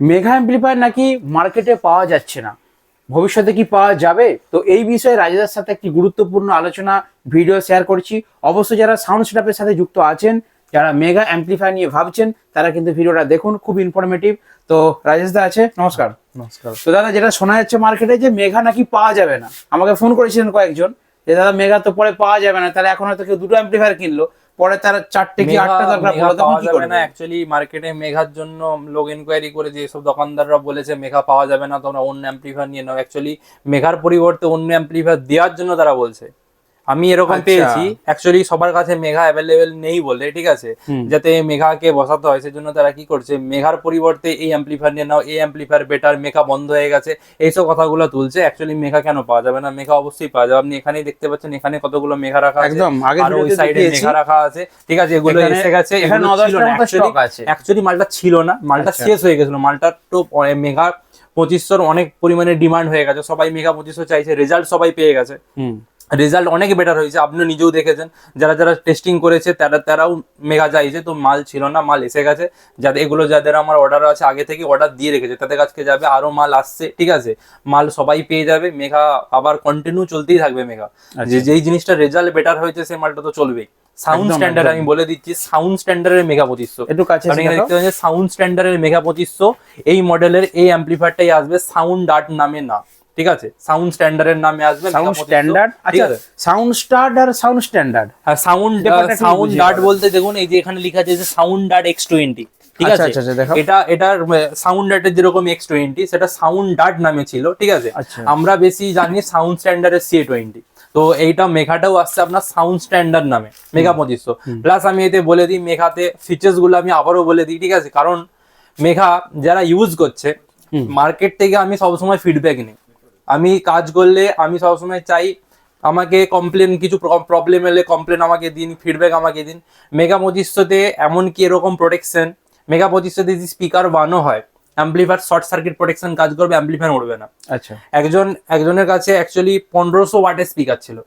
Megha amplifier নাকি মার্কেটে পাওয়া যাচ্ছে না। ভবিষ্যতে কি পাওয়া যাবে? তো এই বিষয়ে রাজেদার সাথে একটি গুরুত্বপূর্ণ আলোচনা ভিডিও শেয়ার করছি। অবশ্যই যারা সাউন্ড সেটআপের সাথে যুক্ত আছেন যারা মেগা অ্যাম্প্লিফায়ার নিয়ে ভাবছেন তারা কিন্তু ভিডিওটা দেখুন খুব ইনফরমেটিভ তো রাজেশ দা আছে? নমস্কার। নমস্কার। তো দাদা যেটা শোনা যাচ্ছে মার্কেটে যে মেঘা নাকি পাওয়া যাবে না। আমাকে ফোন করেছিলেন কয়েকজন। যে দাদা মেঘা তো পরে পাওয়া যাবে না তাহলে এখন হয়তো কেউ দুটো অ্যাম্প্লিফায়ার কিনলো। পরে তার চারটে কি আটটা দরকার পড়ে তখন কি করবে? না অ্যাকচুয়ালি মার্কেটে মেঘার জন্য লোক ইনকোয়ারি করে যে সব দোকানদাররা বলেছে মেঘা পাওয়া যাবে না তোমরা অন্য অ্যাম্প্লিফায়ার নিয়ে নাও। অ্যাকচুয়ালি মেঘার পরিবর্তে অন্য অ্যাম্প্লিফায়ার দেওয়ার জন্য তারা বলছে। আমি এরকম আচ্ছা। পেয়েছি। অ্যাকচুয়ালি সবার কাছে মেঘা অ্যাভেলেবেল নেই বলে ঠিক আছে? যাতে মেঘাকে বসাতে হয় সেজন্য তারা কি করছে? মেঘার পরিবর্তে এই অ্যাম্প্লিফায়ার নিয়ে নাও এই অ্যাম্প্লিফায়ার বেটার মেঘা বন্ধ হয়ে গেছে। এইসব কথাগুলো তুলছে। অ্যাকচুয়ালি মেঘা কেন পাওয়া যাবে না? মেঘা অবশ্যই পাওয়া যাবে। আপনি এখানেই দেখতে পাচ্ছেন এখানে কতগুলো মেঘা রাখা আছে। আর ওই সাইডে মেঘা রাখা আছে। ঠিক আছে এগুলো এসে গেছে। অ্যাকচুয়ালি মালটা ছিল না। মালটা আচ্ছা। শেষ হয়ে গেছিল। মালটা তো মেঘা পঁচিশশোর অনেক পরিমাণে ডিমান্ড হয়ে গেছে। সবাই মেঘা পঁচিশশো চাইছে। রেজাল্ট সবাই পেয়ে গেছে। হুম। রেজাল্ট অনেক বেটার হয়েছে। আপনি নিজেও দেখেছেন। যারা যারা টেস্টিং করেছে তারা তারাও মেঘা চাইছে। তো মাল ছিল না মাল এসে গেছে। যাদের এগুলো যাদের আমার অর্ডার আছে আগে থেকে অর্ডার দিয়ে রেখেছে তাদের কাছকে যাবে আরও মাল আসছে ঠিক আছে? মাল সবাই পেয়ে যাবে মেঘা আবার কন্টিনিউ চলতেই থাকবে মেঘা যে যেই জিনিসটা রেজাল্ট বেটার হয়েছে সেই মালটা তো চলবেই। সাউন্ড স্ট্যান্ডার্ড আমি বলে দিচ্ছি সাউন্ড স্ট্যান্ডার্ডের মেঘা পঁচিশশো একটু কাছে। দেখতে পাচ্ছেন সাউন্ড স্ট্যান্ডার্ডের মেঘা পঁচিশশো এই মডেলের এই অ্যাম্প্লিফায়ারটাই আসবে সাউন্ড ডার্ট নামে না। ঠিক আছে? সাউন্ড স্ট্যান্ডার্ডের নামে আসবে সাউন্ড স্ট্যান্ডার্ড আচ্ছা সাউন্ড স্টার্ট আর সাউন্ড স্ট্যান্ডার্ড হ্যাঁ সাউন্ড সাউন্ড ডার্ট বলতে দেখুন এই যে এখানে লেখা আছে যে সাউন্ড ডার্ট এক্স টোয়েন্টি ঠিক আচ্ছা, আছে? আচ্ছা, আচ্ছা, এটা এটার সাউন্ড ডার্টের যেরকম এক্স টোয়েন্টি সেটা সাউন্ড ডার্ট নামে ছিল ঠিক আছে। আমরা বেশি জানি সাউন্ড স্ট্যান্ডার্ডের সি টোয়েন্টি তো এইটা মেঘাটাও আসছে আপনার সাউন্ড স্ট্যান্ডার্ড নামে মেঘা পঁচিশশো প্লাস আমি এতে বলে দিই মেঘাতে ফিচার্সগুলো আমি আবারও বলে দিই ঠিক আছে? কারণ মেঘা যারা ইউজ করছে মার্কেট থেকে আমি সবসময় ফিডব্যাক নিই। আমি কাজ করলে আমি সবসময় চাই আমাকে কমপ্লেন কিছু প্রবলেম এলে কমপ্লেন আমাকে দিন ফিডব্যাক আমাকে দিন। মেগা পঁচিশশোতে এমনকি এরকম প্রোটেকশন মেগা পঁচিশশোতে যদি স্পিকার বানো হয় অ্যাম্পলিফায়ার শর্ট সার্কিট প্রোটেকশন কাজ করবে অ্যাম্পলিফায়ার উঠবে না। আচ্ছা। একজন একজনের কাছে অ্যাকচুয়ালি পনেরোশো ওয়াটের স্পিকার ছিল।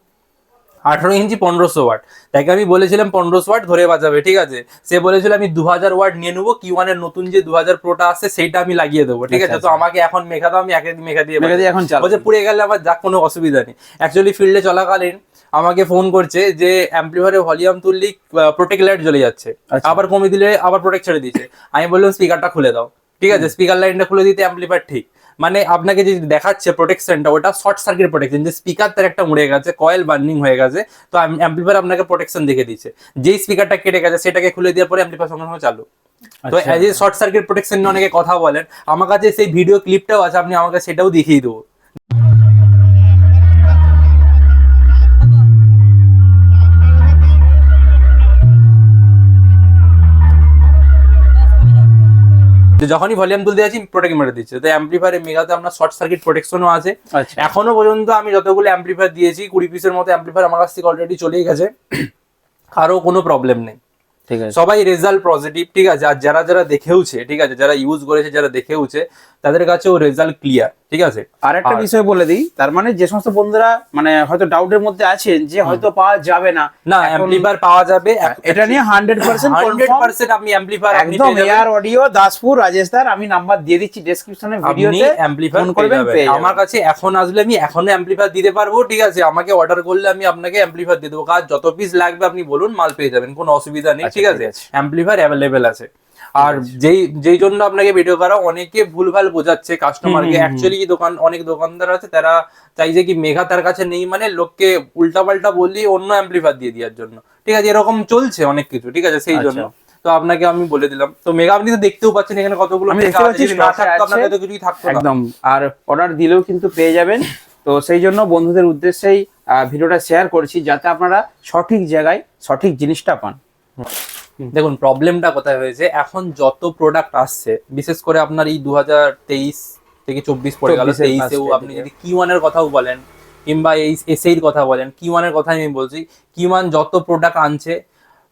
আঠারো ইঞ্চি পনেরোশো ওয়াট। তাকে আমি বলেছিলাম পনেরোশো ওয়াট ধরে বাজাবে ঠিক আছে? সে বলেছিল আমি দু হাজার ওয়াট নিয়ে নেব কি ওয়ানের নতুন যে দু হাজার প্রোটা আসছে সেইটা আমি লাগিয়ে দেবো ঠিক আছে? আচ্ছা, তো আমাকে এখন মেঘা দাও আমি এক এক মেঘা দিয়ে মেঘা দিয়ে এখন। বলছে পুড়ে গেলে আমার যাক কোনো অসুবিধা নেই। অ্যাকচুয়ালি ফিল্ডে চলাকালীন আমাকে ফোন করছে যে অ্যাম্পলিফায়ারে ভলিউম তুললি প্রোটেক্ট লাইট জ্বলে যাচ্ছে। আচ্ছা। আবার কমে দিলে আবার প্রোটেক্ট ছেড়ে দিচ্ছে আমি বললাম স্পিকারটা খুলে দাও। ঠিক আছে? স্পিকার লাইনটা খুলে দিতে অ্যাম্পলিফায়ার ঠিক। মানে আপনাকে যে দেখাচ্ছে প্রোটেকশনটা ওটা শর্ট সার্কিট প্রোটেকশন যে স্পিকার তার একটা উড়ে গেছে কয়েল বার্নিং হয়ে গেছে তো অ্যাম্পলিফায়ার আপনাকে প্রোটেকশন দেখে দিচ্ছে যেই স্পিকারটা কেটে গেছে সেটাকে খুলে দেওয়ার পরে অ্যাম্পলিফায়ার সঙ্গে সঙ্গে চালু। তো। As a short circuit protection নিয়ে অনেকে কথা বলেন আমার কাছে সেই ভিডিও ক্লিপটাও আছে আপনি আমাকে সেটাও দেখিয়ে দেবো। যখনই ভলিউম তুলতে যাচ্ছি প্রোটেক্ট মেরে দিচ্ছে। তো অ্যাম্পলিফায়ারে মেগাতে আপনার শর্ট সার্কিট প্রোটেকশনও আছে। আচ্ছা। এখনও পর্যন্ত আমি যতগুলো অ্যাম্পলিফায়ার দিয়েছি কুড়ি পিসের মতো অ্যাম্পলিফায়ার আমার কাছ থেকে অলরেডি চলেই গেছে। কারও কোনো প্রবলেম নেই। ঠিক আছে। সবাই রেজাল্ট পজিটিভ ঠিক আছে? আর যারা যারা দেখেওছে ঠিক আছে? যারা ইউজ করেছে যারা দেখেওছে তাদের কাছেও রেজাল্ট ক্লিয়ার ঠিক আছে? আর একটা বিষয় বলে দিই তার মানে যে সমস্ত বন্ধুরা মানে হয়তো ডাউটের মধ্যে আছেন যে হয়তো পাওয়া যাবে না না অ্যাম্পলিফায়ার পাওয়া যাবে এটা নিয়ে হান্ড্রেড পার্সেন্ট হান্ড্রেড পার্সেন্ট আপনি অ্যাম্পলিফায়ার একদম এয়ার অডিও দাসপুর দার আমি নাম্বার দিয়ে দিচ্ছি ডেসক্রিপশনে ভিডিওতে অ্যাম্পলিফায়ার করবেন আমার কাছে এখন আসলে আমি এখনও অ্যাম্পলিফায়ার দিতে পারব ঠিক আছে? আমাকে অর্ডার করলে আমি আপনাকে অ্যাম্পলিফায়ার দিয়ে দেবো। কাজ যত পিস লাগবে আপনি বলুন মাল পেয়ে যাবেন কোনো অসুবিধা নেই আচ্ছা, ঠিক আছে। অ্যাম্পলিফায়ার অ্যাভেলেবেল আছে। আর যেই যেই জন্য আপনাকে ভিডিও করা অনেকে ভুলভাল বোঝাচ্ছে কাস্টমারকে অ্যাকচুয়ালি দোকান অনেক দোকানদার আছে তারা চাইছে কি মেঘা তার কাছে নেই মানে লোককে উল্টাপাল্টা বললি অন্য অ্যাম্পলিফায়ার দিয়ে দেওয়ার জন্য। ঠিক আছে এরকম চলছে অনেক কিছু ঠিক আছে সেই আচ্ছা। জন্য তো আপনাকে আমি বলে দিলাম। তো মেঘা আপনি তো দেখতেও পাচ্ছেন এখানে কতগুলো আমি দেখতে পাচ্ছি না থাকতো আপনাকে তো কিছুই থাকতো একদম। আর অর্ডার দিলেও কিন্তু পেয়ে যাবেন। তো সেই জন্য বন্ধুদের উদ্দেশ্যেই ভিডিওটা শেয়ার করছি যাতে আপনারা সঠিক জায়গায় সঠিক জিনিসটা পান। দেখুন প্রবলেমটা কোথায় হয়েছে? এখন যত প্রোডাক্ট আসছে বিশেষ করে আপনার এই দু হাজার তেইশ থেকে চব্বিশ পড়ে গেল তেইশেও আপনি যদি কি ওয়ানের কথাও বলেন কিংবা এই এসএইর কথা বলেন কি ওয়ানের কথা আমি বলছি কি ওয়ান যত প্রোডাক্ট আনছে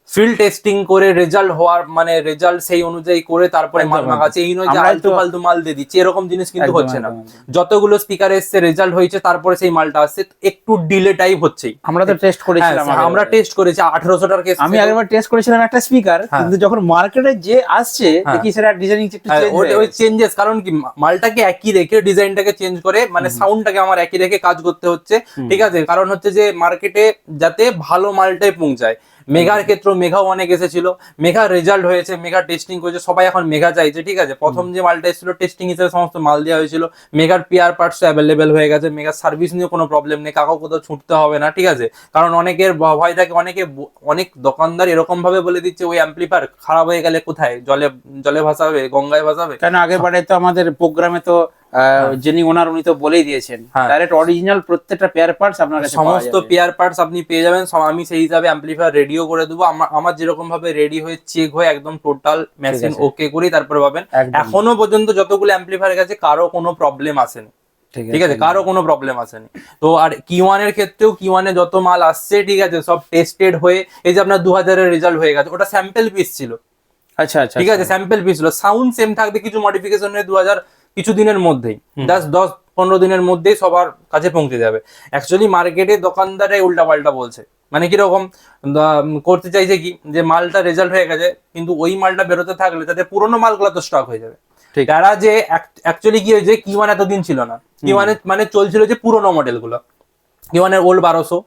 ফিল্ড টেস্টিং করে রেজাল্ট হওয়ার মানে রেজাল্ট সেই অনুযায়ী করে তারপরে মাল মাগাচ্ছে এই নয় যে আলতু ফালতু মাল দিয়ে দিচ্ছে এরকম জিনিস কিন্তু হচ্ছে না। যতগুলো স্পিকার এসছে রেজাল্ট হয়েছে তারপরে সেই মালটা আসছে একটু ডিলে টাইপ হচ্ছেই। আমরা তো টেস্ট হ্যাঁ, করেছিলাম আমরা টেস্ট করেছি আঠারোশো টাকার কেস আমি আগেরবার টেস্ট করেছিলাম একটা স্পিকার হ্যাঁ। কিন্তু যখন মার্কেটে যে আসছে হ্যাঁ। দেখি সেটা ডিজাইনিং একটু চেঞ্জ ওই চেঞ্জেস কারণ কি মালটাকে একই রেখে ডিজাইনটাকে চেঞ্জ করে মানে সাউন্ডটাকে আমার একই রেখে কাজ করতে হচ্ছে ঠিক আছে? কারণ হচ্ছে যে মার্কেটে যাতে ভালো মালটাই পৌঁছায় মেঘার ক্ষেত্রে মেঘাও অনেক এসেছিল। মেঘা রেজাল্ট হয়েছে মেঘা টেস্টিং করেছে, সবাই এখন মেঘা চাইছে, ঠিক আছে? প্রথম যে মালটা এসেছিল টেস্টিং হিসেবে সমস্ত মাল দেওয়া হয়েছিল। মেঘার পিয়ার পার্টস অ্যাভেলেবেল হয়ে গেছে, মেঘার সার্ভিস নিয়ে কোনো প্রবলেম নেই কাকাও কোথাও ছুটতে হবে না, ঠিক আছে? কারণ অনেকের ভয় থাকে, অনেকে অনেক দোকানদার এরকম ভাবে বলে দিচ্ছে, ওই অ্যাম্পলিফায়ার খারাপ হয়ে গেলে কোথায়? জলে জলে ভাসাবে, গঙ্গায় ভাসাবে? কেন আগের বারে তো আমাদের প্রোগ্রামে তো যিনি ওনার উনি তো বলেই দিয়েছেন। হ্যাঁ। ডাইরেক্ট অরিজিনাল প্রত্যেকটা পেয়ার পার্টস আপনার কাছে সমস্ত পেয়ার পার্টস আপনি পেয়ে যাবেন। আমি সেই হিসাবে অ্যাম্পলিফায়ার রেডিও করে দেবো। আমার যেরকম ভাবে রেডি হয়ে চেক হয়ে একদম টোটাল মেশিন ওকে করেই তারপরে পাবেন। এখনও পর্যন্ত যতগুলো অ্যাম্পলিফায়ার গেছে কারও কোনো প্রবলেম আসেনি। ঠিক আছে। কারও কোনো প্রবলেম আসেনি। তো আর কি ওয়ানের ক্ষেত্রেও কি ওয়ানে যত মাল আসছে ঠিক আছে সব টেস্টেড হয়ে এই যে আপনার দু হাজারের রেজাল্ট হয়ে গেছে ওটা স্যাম্পল পিস ছিল। আচ্ছা আচ্ছা ঠিক আছে? স্যাম্পল পিস ছিল। সাউন্ড সেম থাকবে কিছু মডিফিকেশন হয়ে দু হাজার কিছু দিনের মধ্যেই জাস্ট দশ পনেরো দিনের মধ্যেই সবার কাছে পৌঁছে যাবে। অ্যাকচুয়ালি মার্কেটে দোকানদারাই উল্টা পাল্টা বলছে। মানে কীরকম করতে চাইছে কি? যে মালটা রেজাল্ট হয়ে গেছে কিন্তু ওই মালটা বেরোতে থাকলে তাতে পুরোনো মালগুলো তো স্টক হয়ে যাবে। ঠিক। তারা যে অ্যাকচুয়ালি কি হয়েছে কি ওয়ান এতদিন ছিল না। কি ওয়ানে মানে চলছিল যে পুরোনো মডেলগুলো কি ওয়ানের ওল্ড বারোশো।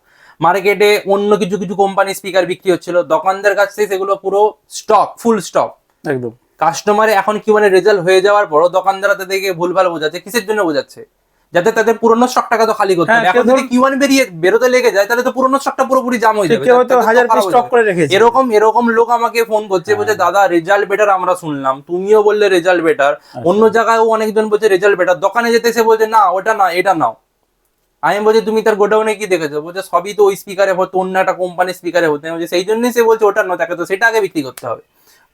মার্কেটে অন্য কিছু কিছু কোম্পানি স্পিকার বিক্রি হচ্ছিল। দোকানদার কাছ থেকে সেগুলো পুরো স্টক ফুল স্টক একদম। কাস্টমারে এখন কি মানে রেজাল্ট হয়ে যাওয়ার পরও দোকানদাররা তাদেরকে ভুলভাল বোঝাচ্ছে কিসের জন্য বোঝাচ্ছে? যাতে তাদের পুরনো স্টকটাকে তো খালি করতে হ্যাঁ, এখন যদি কিউ ওয়ান বেরিয়ে বেরোতে লেগে যায় তাহলে তো পুরনো স্টকটা পুরোপুরি জাম হয়ে যাবে। হয়তো তো হাজার পিস স্টক করে রেখেছে। এরকম এরকম লোক আমাকে ফোন করছে বলছে দাদা রেজাল্ট বেটার আমরা শুনলাম। তুমিও বললে রেজাল্ট বেটার অন্য জায়গায়ও অনেকজন বলছে রেজাল্ট বেটার দোকানে যেতে এসে বলছে না ওটা না এটা নাও। আমি বলছি তুমি তার গোডাউনে কি দেখেছ? বলছে সবই তো ওই স্পিকারে হতো অন্য একটা কোম্পানির স্পিকারে হতো। সেই জন্যই সে বলছে ওটা নয় তাকে তো সেটা আগে বিক্রি করতে হবে।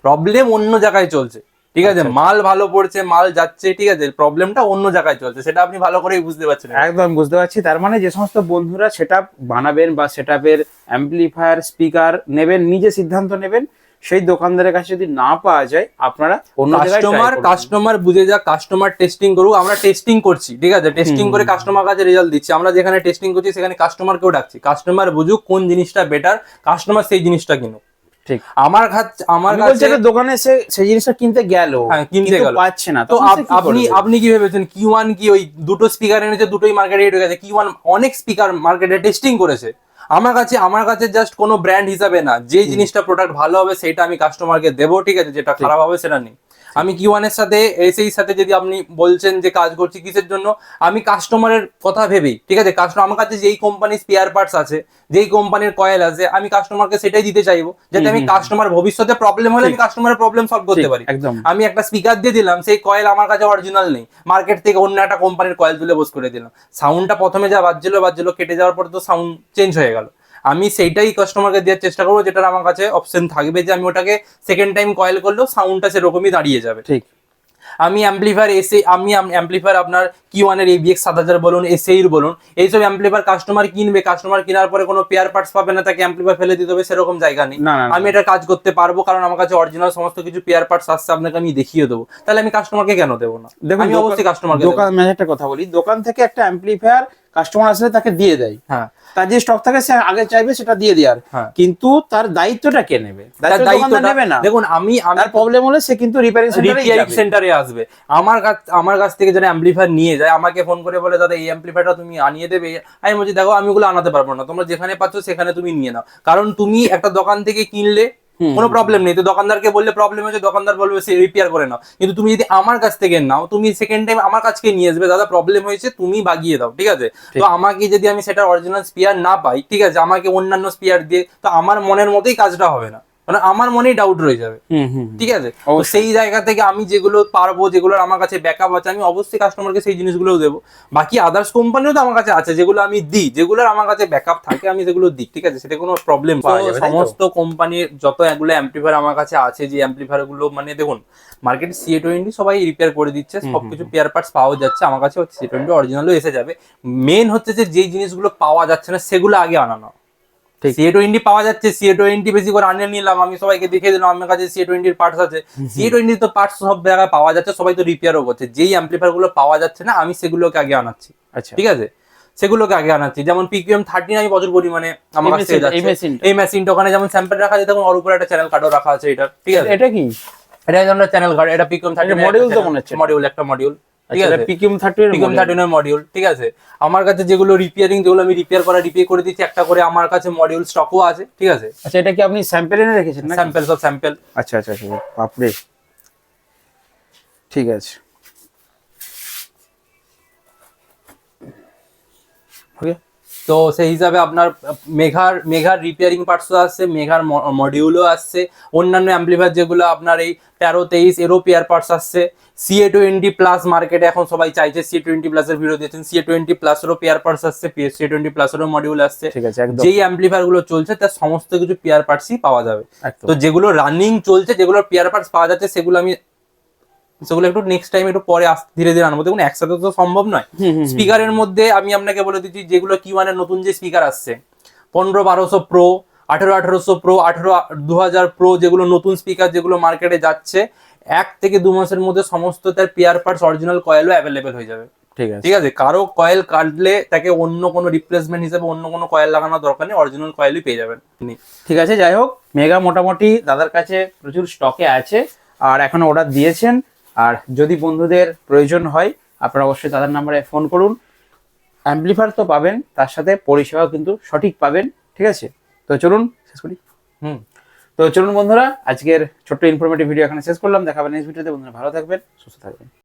প্রবলেম অন্য জায়গায় চলছে। ঠিক আছে? মাল ভালো পড়ছে মাল যাচ্ছে ঠিক আছে? প্রবলেমটা অন্য জায়গায় চলছে। সেটা আপনি ভালো করেই বুঝতে পারছেন। একদম বুঝতে পারছি। তার মানে যে সমস্ত বন্ধুরা সেটআপ বানাবেন বা সেটআপের অ্যাম্পলিফায়ার স্পিকার নেবেন নিজে সিদ্ধান্ত নেবেন সেই দোকানদারের কাছে যদি না পাওয়া যায় আপনারা অন্য কাস্টমার কাস্টমার বুঝে যাক কাস্টমার টেস্টিং করুক। আমরা টেস্টিং করছি ঠিক আছে? টেস্টিং করে কাস্টমার কাছে রেজাল্ট দিচ্ছি। আমরা যেখানে টেস্টিং করছি সেখানে কাস্টমারকেও ডাকছি। কাস্টমার বুঝুক কোন জিনিসটা বেটার কাস্টমার সেই জিনিসটা কিনুক। ঠিক। আমার কাছে আমার কাছে দোকানে এসে সেই জিনিসটা কিনতে গেল হ্যাঁ, কিনতে গেল। পাচ্ছে না। তো আপনি আপনি কি ভেবেছেন? কি ওয়ান কি ওই দুটো স্পিকার এনেছে দুটোই মার্কেটে হিট হয়ে গেছে? কি ওয়ান অনেক স্পিকার মার্কেটে টেস্টিং করেছে। আমার কাছে আমার কাছে জাস্ট কোনো ব্র্যান্ড হিসাবে না। যে জিনিসটা প্রোডাক্ট ভালো হবে সেটা আমি কাস্টমারকে দেবো ঠিক আছে? যেটা খারাপ হবে সেটা নেই। আমি কি ওয়ানের সাথে এসেই সাথে যদি আপনি বলছেন যে কাজ করছি কিসের জন্য আমি কাস্টমারের কথা ভেবেই ঠিক আছে? কাস্টমার আমার কাছে যেই কোম্পানির স্পেয়ার পার্টস আছে যেই কোম্পানির কয়েল আছে আমি কাস্টমারকে সেটাই দিতে চাইব যাতে আমি কাস্টমার ভবিষ্যতে প্রবলেম হলে আমি কাস্টমারের প্রবলেম সলভ করতে পারি। আমি একটা স্পিকার দিয়ে দিলাম সেই কয়েল আমার কাছে অরিজিনাল নেই। মার্কেট থেকে অন্য একটা কোম্পানির কয়েল তুলে বস করে দিলাম। সাউন্ডটা প্রথমে যা বাজছিল বাজছিল কেটে যাওয়ার পর তো সাউন্ড চেঞ্জ হয়ে গেল। আমি সেইটাই কাস্টমারকে দেওয়ার চেষ্টা করব যেটার আমার কাছে অপশন থাকবে যে আমি ওটাকে সেকেন্ড টাইম কয়েল করলেও সাউন্ডটা সেরকমই দাঁড়িয়ে যাবে। ঠিক। আমি অ্যাম্পলিফায়ার এসে আমি অ্যাম্পলিফায়ার আপনার কি ওয়ানের এবিএক্স সাত হাজার বলুন এসএইর বলুন এইসব অ্যাম্পলিফায়ার কাস্টমার কিনবে কাস্টমার কেনার পরে কোনো পেয়ার পার্টস পাবে না তাকে অ্যাম্পলিফায়ার ফেলে দিতে হবে সেরকম জায়গা নেই। আমি এটা কাজ করতে পারব কারণ আমার কাছে অরিজিনাল সমস্ত কিছু পেয়ার পার্টস আসছে আপনাকে আমি দেখিয়ে দেবো। তাহলে আমি কাস্টমারকে কেন দেবো না? দেখুন আমি অবশ্যই কাস্টমারকে দোকান আমি একটা কথা বলি দোকান থেকে একটা অ্যাম্পলিফায়ার কাস্টমার আসলে তাকে দিয়ে দেয়। হ্যাঁ। তার যে স্টক থাকে সে আগে চাইবে সেটা দিয়ে দেওয়ার হ্যাঁ। কিন্তু তার দায়িত্বটা কে নেবে? দায়িত্বটা নেবে না। দেখুন আমি আমি তার প্রবলেম হলে সে কিন্তু রিপেয়ারিং সেন্টারে রিপেয়ারিং সেন্টারে আসবে। আমার কাছ আমার কাছ থেকে যারা অ্যাম্পলিফায়ার নিয়ে যায় আমাকে ফোন করে বলে দাদা এই অ্যাম্পলিফায়ারটা তুমি আনিয়ে দেবে। আমি বলছি দেখো আমি ওগুলো আনাতে পারব না। তোমরা যেখানে পাচ্ছ সেখানে তুমি নিয়ে নাও। কারণ তুমি একটা দোকান থেকে কিনলে কোনো প্রবলেম নেই। তো দোকানদারকে বললে প্রবলেম হয়েছে দোকানদার বলবে সে রিপেয়ার করে নাও। কিন্তু তুমি যদি আমার কাছ থেকে নাও তুমি সেকেন্ড টাইম আমার কাছকে নিয়ে আসবে দাদা প্রবলেম হয়েছে তুমি বাগিয়ে দাও ঠিক আছে? তো আমাকে যদি আমি সেটা অরিজিনাল স্পিয়ার না পাই ঠিক আছে আমাকে অন্যান্য স্পিয়ার দিয়ে তো আমার মনের মতোই কাজটা হবে না। মানে আমার মনেই ডাউট রয়ে যাবে। ঠিক আছে? সেই জায়গা থেকে আমি যেগুলো পারব যেগুলো আমার কাছে ব্যাকআপ আছে আমি অবশ্যই কাস্টমারকে সেই জিনিসগুলো দেবো। বাকি আদার্স কোম্পানিও তো আমার কাছে আছে যেগুলো আমি দিই যেগুলো আমার কাছে ব্যাকআপ থাকে আমি সেগুলো দিই ঠিক আছে? সেটা কোনো প্রবলেম সমস্ত কোম্পানির যত এগুলো অ্যাম্পলিফায়ার আমার কাছে আছে যে অ্যাম্পলিফায়ারগুলো মানে দেখুন মার্কেট সিএ টোয়েন্টি সবাই রিপেয়ার করে দিচ্ছে সবকিছু পেয়ার পার্টস পাওয়া যাচ্ছে আমার কাছে সি টোয়েন্টি অরিজিনালও এসে যাবে। মেন হচ্ছে যে যেই জিনিসগুলো পাওয়া যাচ্ছে না সেগুলো আগে আনানো। সিএ টোয়েন্টি পাওয়া যাচ্ছে সিএ টোয়েন্টি বেশি করে আনিয়ে নিলাম আমি সবাইকে দেখিয়ে দিলাম আমার কাছে সিএ টোয়েন্টির পার্টস আছে। সিএ টোয়েন্টি তো পার্টস সব জায়গায় পাওয়া যাচ্ছে সবাই তো রিপেয়ারও করছে। যেই অ্যাম্পলিফায়ারগুলো পাওয়া যাচ্ছে না আমি সেগুলোকে আগে আনাচ্ছি। আচ্ছা। ঠিক আছে? সেগুলোকে আগে আনাচ্ছি। যেমন পিকিএম থার্টিন আমি প্রচুর পরিমাণে আমার কাছ এই মেশিনটা ওখানে যেমন স্যাম্পল রাখা আছে তখন ওর উপরে একটা চ্যানেল কার্ডও রাখা আছে এটা। ঠিক আছে? এটা কি? এটা যেমন চ্যানেল কার্ড এটা পিকিএম থার্টিন module তো মনে হচ্ছে। মডিউল একটা মডিউল ঠিক আচ্ছা আছে? পিকিউম থার্টি পিকম থার্টিনের মডিউল ঠিক আছে? আমার কাছে যেগুলো রিপেয়ারিং যেগুলো আমি রিপেয়ার করা রিপেয়ার করে দিচ্ছি একটা করে আমার কাছে মডিউল স্টকও আছে ঠিক আছে? আচ্ছা এটা কি আপনি স্যাম্পেল এনে রেখেছেন না স্যাম্পেল সব স্যাম্পেল আচ্ছা আচ্ছা আচ্ছা বাপরে। ঠিক আছে। ওকে তো সেই হিসাবে আপনার মেঘার মেঘার রিপেয়ারিং পার্টসও আসছে মেঘার মডিউলও আসছে অন্যান্য অ্যাম্পলিফায়ার যেগুলো আপনার এই তেরো তেইশ এরও পেয়ার পার্টস আসছে। সিএ টোয়েন্টি প্লাস মার্কেটে এখন সবাই চাইছে সিএ টোয়েন্টি প্লাসের ভিডিও দিয়েছেন সিএ টোয়েন্টি প্লাসেরও পেয়ার পার্টস আসছে সিএ টোয়েন্টি প্লাসেরও মডিউল আসছে। ঠিক আছে যেই অ্যাম্পলিফায়ারগুলো চলছে তার সমস্ত কিছু পেয়ার পার্টসই পাওয়া যাবে। তো যেগুলো রানিং চলছে যেগুলো পেয়ার পার্টস পাওয়া যাচ্ছে সেগুলো আমি সেগুলো একটু নেক্সট টাইম একটু পরে ধীরে ধীরে আনব। দেখুন একসাথে তো সম্ভব নয়। স্পিকারের মধ্যে আমি আপনাকে বলে দিচ্ছি যেগুলো কি মানে নতুন যে স্পিকার আসছে পনেরো বারোশো প্রো আঠেরো আঠেরোশো প্রো আঠেরো দু হাজার প্রো যেগুলো নতুন স্পিকার যেগুলো মার্কেটে যাচ্ছে এক থেকে দু মাসের মধ্যে সমস্ত তার পেয়ার পার্টস অরিজিনাল কয়েলও অ্যাভেলেবেল হয়ে যাবে। ঠিক আছে। ঠিক আছে? কারও কয়েল কাটলে তাকে অন্য কোনো রিপ্লেসমেন্ট হিসেবে অন্য কোনো কয়েল লাগানোর দরকার নেই অরিজিনাল কয়েলই পেয়ে যাবেন তিনি। ঠিক আছে যাই হোক মেগা মোটামুটি দাদার কাছে প্রচুর স্টকে আছে আর এখন অর্ডার দিয়েছেন। আর যদি বন্ধুদের প্রয়োজন হয় আপনারা অবশ্যই তাদের নাম্বারে ফোন করুন। অ্যাম্পলিফায়ার তো পাবেন তার সাথে পরিষেবাও কিন্তু সঠিক পাবেন ঠিক আছে? তো চলুন শেষ করি। হুম। তো চলুন বন্ধুরা আজকের ছোট্ট ইনফরমেটিভ ভিডিও এখানে শেষ করলাম। দেখাবেন নেক্সট ভিডিওতে বন্ধুরা ভালো থাকবেন সুস্থ থাকবেন।